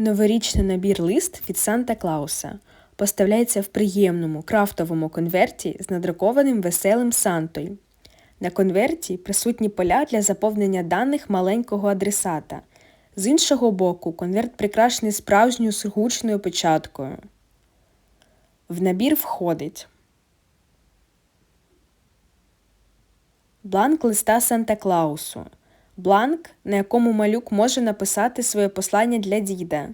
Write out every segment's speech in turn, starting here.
Новорічний набір лист від Санта Клауса поставляється в приємному крафтовому конверті з надрукованим веселим Сантою. На конверті присутні поля для заповнення даних маленького адресата. З іншого боку, конверт прикрашений справжньою сургучною печаткою. В набір входить бланк листа Санта Клаусу, бланк, на якому малюк може написати своє послання для діда.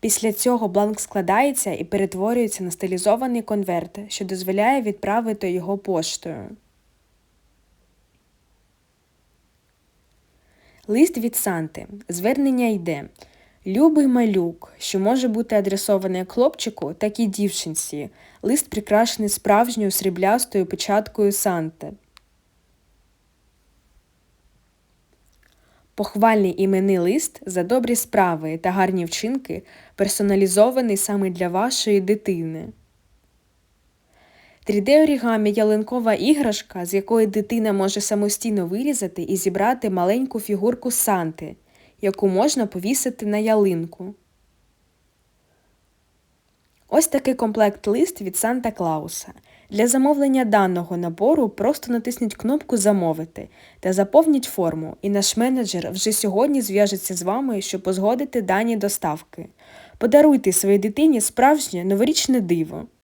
Після цього бланк складається і перетворюється на стилізований конверт, що дозволяє відправити його поштою. Лист від Санти. Звернення йде. Любий малюк, що може бути адресований як хлопчику, так і дівчинці. Лист прикрашений справжньою сріблястою печаткою Санти. Похвальний іменний лист за добрі справи та гарні вчинки, персоналізований саме для вашої дитини. 3D-орігамі ялинкова іграшка, з якої дитина може самостійно вирізати і зібрати маленьку фігурку Санти, яку можна повісити на ялинку. Ось такий комплект лист від Санта Клауса. Для замовлення даного набору просто натисніть кнопку Замовити та заповніть форму, і наш менеджер вже сьогодні зв'яжеться з вами, щоб узгодити дані доставки. Подаруйте своїй дитині справжнє новорічне диво.